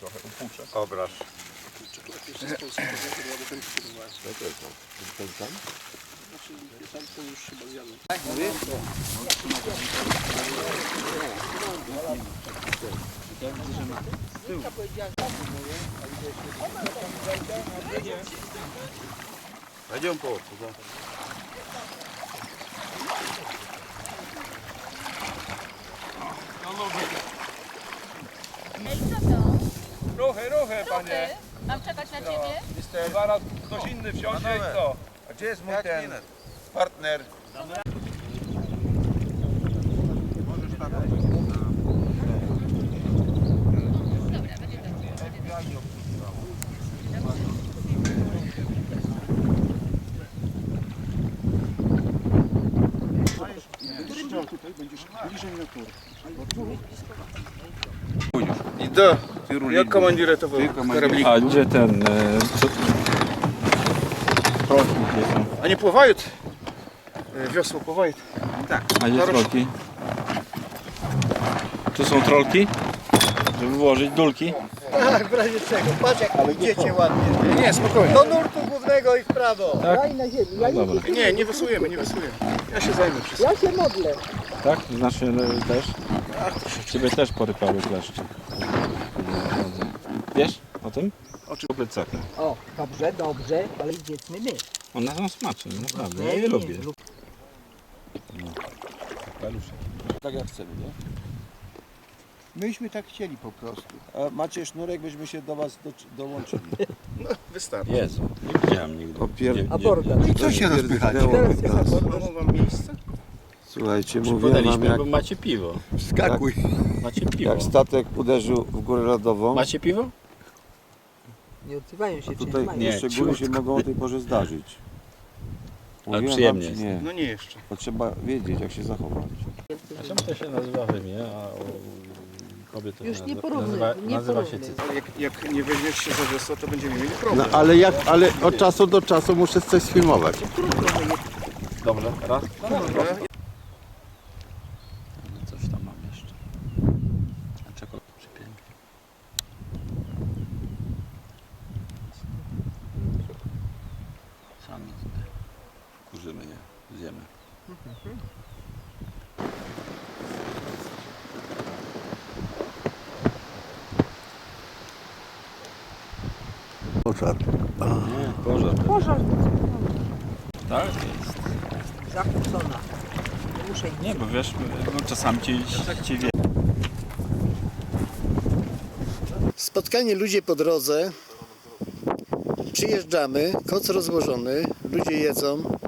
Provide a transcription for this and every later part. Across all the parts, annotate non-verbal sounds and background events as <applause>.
Trochę upuczę. Obraz. Пойдем по туда. Ruchy, ruchy, panie. Mam czekać na ciebie? Zaraz ktoś inny wsiądzie i kto? A gdzie jest mój ten partner? Dobra, będzie dobrze. I do. Jak komandirę to karabliku. A gdzie ten... E, co... Trolki gdzie są? A nie pływają? E, Wiosło pływają. A gdzie trolki? Tu są trolki? Żeby włożyć dulki? Tak, w razie czego. Patrz jak idziecie ładnie. Nie, spokojnie. Do nurtu głównego i w prawo. Tak? na ziemi. Ja, No dobra. Nie, nie wysujemy, nie wysujemy. Ja się zajmę wszystkim. ja się modlę. Tak? Znaczy e, też? Ciebie też porypały kleszcze. Wiesz o tym? O czym plecaka? O, dobrze, dobrze, ale jedzmy my. One są smaczne, naprawdę. Ja je lubię. Tak jak chcemy, nie? Myśmy tak chcieli po prostu. A macie sznurek, byśmy się do was do, dołączyli. Wystarczy. Jezu, nie widziałem nigdy. Opier- Gdzie- Aborda. I co się rozpychacie? Mam wam miejsce? Słuchajcie, mówię wam Podaliśmy, jak, bo macie piwo. Skakuj. Macie piwo. jak statek uderzył w górę lodową. Macie piwo? Nie odzywają się, Tutaj Nie, jeszcze góry się mogą o tej porze zdarzyć. Ale Mówiłem przyjemnie wam, jest. czy nie? No nie jeszcze. To trzeba wiedzieć jak się zachować. A czemu to się nazywa wymie, a u kobiety Już się nie nazywa, porównuj, nazywa, nie nazywa się porównuj. Ale jak, jak nie weźmiesz się za wiosło, to będziemy mieli No problem. ale jak, ale od czasu do czasu muszę coś sfilmować. Dobrze, raz. Dobra. Coś tam mam jeszcze. A czego przypięknie. Sami sobie kurzymy je, zjemy. Pożar. Nie, pożar. Pożar Tak jest. zakłócona. Muszę iść. Nie, bo wiesz, no czasami ci, ci wie. Spotkanie ludzie po drodze. Przyjeżdżamy, koc rozłożony, ludzie jedzą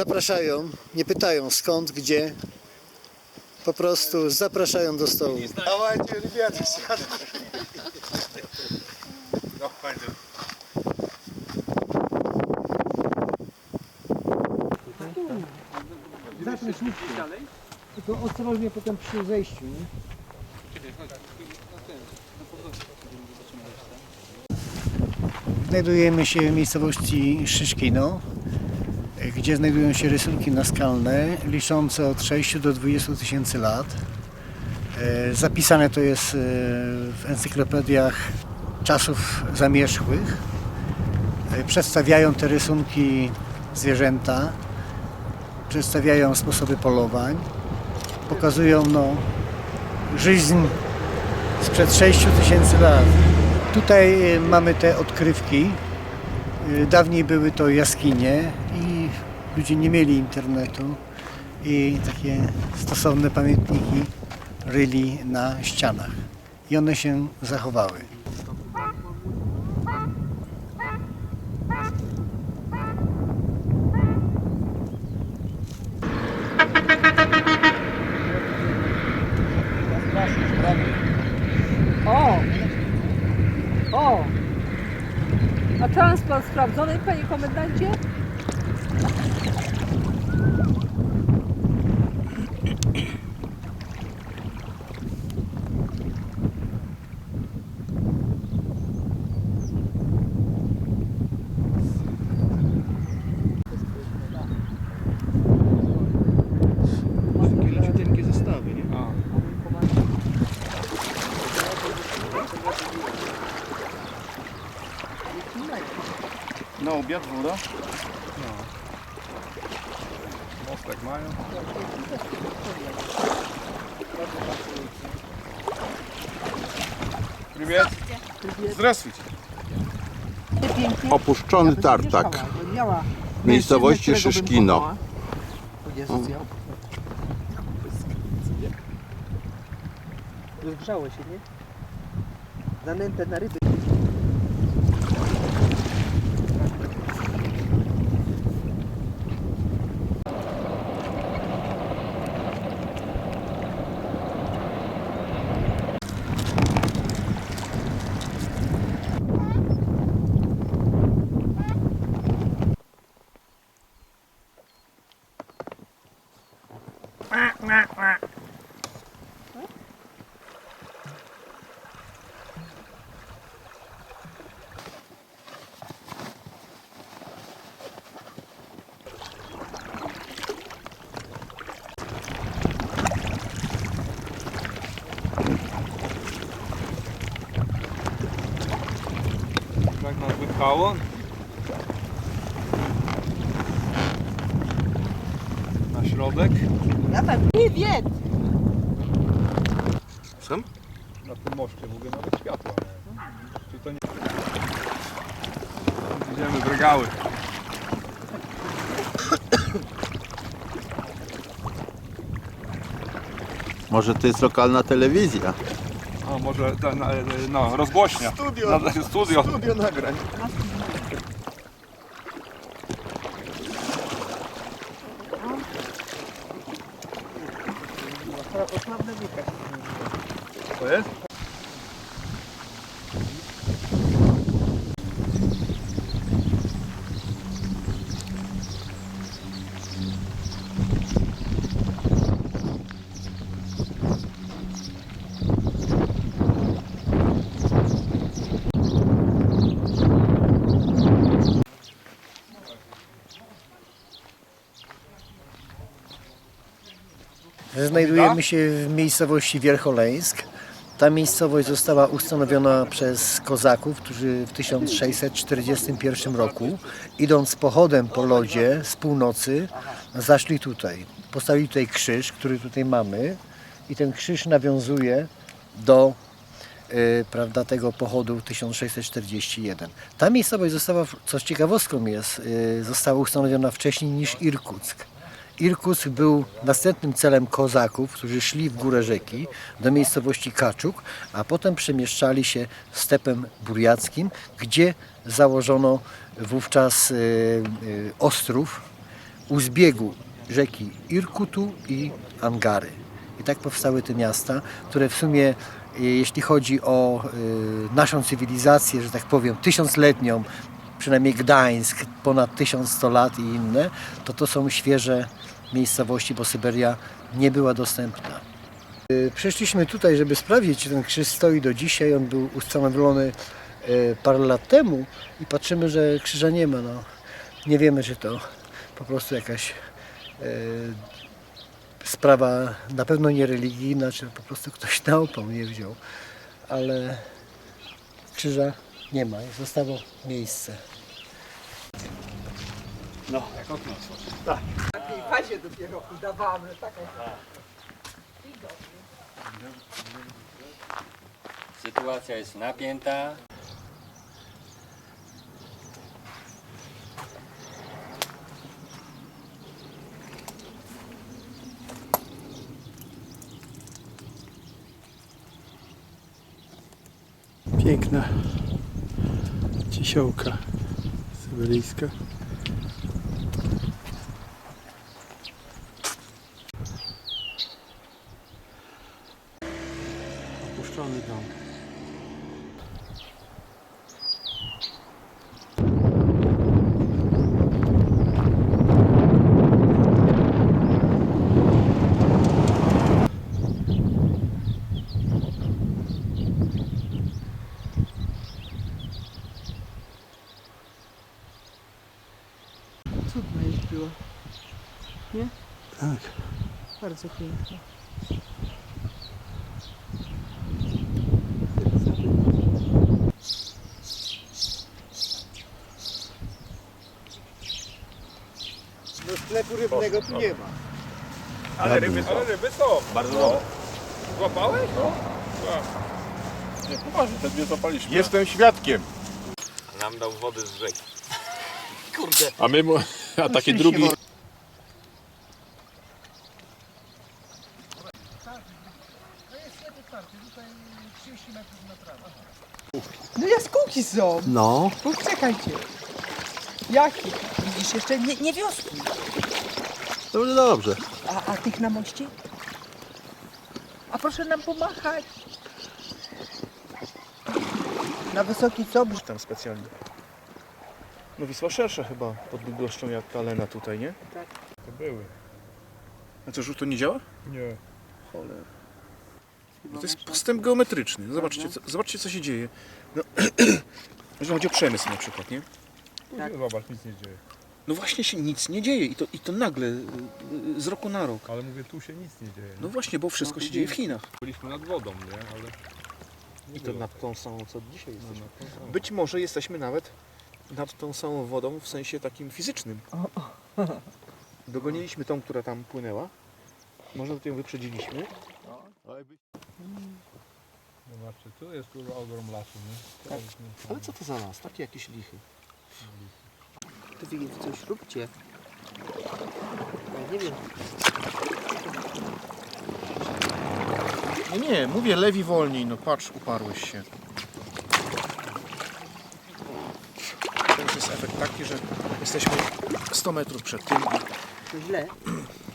Zapraszają, nie pytają skąd, gdzie. Po prostu zapraszają do stołu. Dawajcie, ребята, siadaj. Zacznę szybko. Tylko ostrożnie potem przy zejściu. Nie? Znajdujemy się w miejscowości Szyszkino, gdzie znajdują się rysunki naskalne liczące od 6 do 20 tysięcy lat. E, Zapisane to jest e, w encyklopediach czasów zamierzchłych. E, Przedstawiają te rysunki zwierzęta, przedstawiają sposoby polowań, pokazują no, żyźń sprzed 6 tysięcy lat. Tutaj mamy te odkrywki. Dawniej były to jaskinie i ludzie nie mieli internetu i takie stosowne pamiętniki ryli na ścianach. I one się zachowały. O! O! A transport sprawdzony, panie komendancie? obiad, woda. Mostek mają. Привет. Здравствуйте. Opuszczony tartak Miała w miejscowości mężczyznę, którego bym Szyszkino. kochała. O Jezus, ja. Rozgrzało się, nie? Zanętę na ryby. Wypchało? Na środek? Ja tam nie wiem. Sam? Na tym moście w ogóle nawet światła nie. Czy to nie... Idziemy w regały. Może to jest lokalna telewizja? A może ten, e, no, rozgłośnia. Studio. Na, studio. Studio nagrań. To jest? Znajdujemy się w miejscowości Wiercholeńsk. Ta miejscowość została ustanowiona przez kozaków, którzy w 1641 roku, idąc pochodem po lodzie z północy, zaszli tutaj. Postawili tutaj krzyż, który tutaj mamy i ten krzyż nawiązuje do y, prawda, tego pochodu 1641. Ta miejscowość została, co ciekawostką jest, y, została ustanowiona wcześniej niż Irkuck. Irkusk był następnym celem kozaków, którzy szli w górę rzeki do miejscowości Kaczuk, a potem przemieszczali się stepem burjackim, gdzie założono wówczas y, y, ostrów u zbiegu rzeki Irkutu i Angary. I tak powstały te miasta, które w sumie, y, jeśli chodzi o naszą cywilizację, że tak powiem, tysiącletnią, przynajmniej Gdańsk, ponad 1100 lat i inne, to to są świeże miejscowości, bo Syberia nie była dostępna. Y, Przyszliśmy tutaj, żeby sprawdzić, czy ten krzyż stoi do dzisiaj. On był ustanowiony y, parę lat temu i patrzymy, że krzyża nie ma. No, nie wiemy, czy to po prostu jakaś y, sprawa na pewno nie religijna, czy po prostu ktoś na opał nie wziął. Ale krzyża nie ma, zostało miejsce. Takiej fazie dopiero udawamy. Taką. Sytuacja jest napięta. Piękna cisiołka syberyjska. Opuszczony dom. Cudna jest była. Nie? Tak. Bardzo piękna. Skutku rybnego tu nie ma. Ale ryby, ale ryby są. Bardzo dobre. Złapałeś? No. Nie, poważnie, te dwie zapaliśmy. Jestem świadkiem. Nam dał wody z rzeki. <laughs> A my, mu- a taki drugi... No jaskółki są. No. Poczekajcie. Jakie? Widzisz, jeszcze nie, nie wiosły. Dobrze, dobrze. A, a tych na moście? A proszę nam pomachać. Na wysoki co? Tam specjalnie. No Wisła szersza chyba pod długością jak Kalena tutaj, nie? Tak. To były. A co, już to nie działa? Nie. Cholera. No to jest postęp geometryczny. Zobaczcie, co, zobaczcie co się dzieje. No, <clears throat> jeżeli chodzi o przemysł na przykład, nie? Tak. Zobacz, nic nie dzieje. No właśnie się nic nie dzieje i to, i to nagle, y, y, z roku na rok. Ale mówię, tu się nic nie dzieje. No właśnie, bo wszystko się dzieje w Chinach. Byliśmy nad wodą, nie? Ale... I to nad tą samą, co dzisiaj No, jesteśmy. no, Być może jesteśmy nawet nad tą samą wodą w sensie takim fizycznym. <laughs> Dogoniliśmy tą, która tam płynęła. Może ją wyprzedziliśmy. Zobaczcie, tu jest kurwa ogrom lasu, nie? Tak. Ale co to za las? Takie jakieś lichy. To wy coś róbcie. Ja nie wiem. Nie, nie, mówię lewi wolniej, no patrz, uparłeś się. To już jest efekt taki, że jesteśmy 100 metrów przed tym. To źle.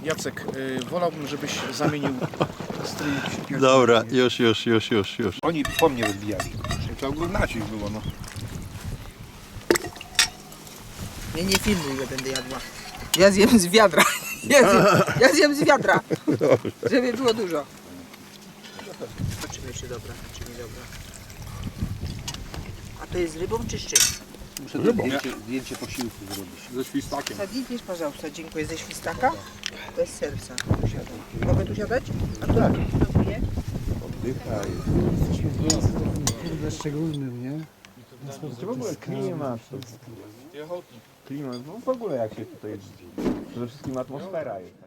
Jacek, y, wolałbym, żebyś zamienił strój. Dobra, już, już, już, już, już. Oni po mnie rozbijali. To oglądać ich było, no. Nie, nie filmuj, ile będę jadła. Ja zjem z wiadra. Ja zjem, ja zjem z wiadra. Żeby było dużo. Zobaczymy, czy dobra, czy nie dobra. A to jest z rybą, czy z czym? Muszę Rybą. zdjęcie, zdjęcie posiłku zrobić. Ze świstakiem. Sadnijcie, proszę, dziękuję. Ze świstaka? Bez serca. Mogę tu siadać? A tu tak. Oddychaj. Kurde, szczególnym, nie? Klimat. Jechał Klimat, no w ogóle jak się tutaj... Przede wszystkim atmosfera jest.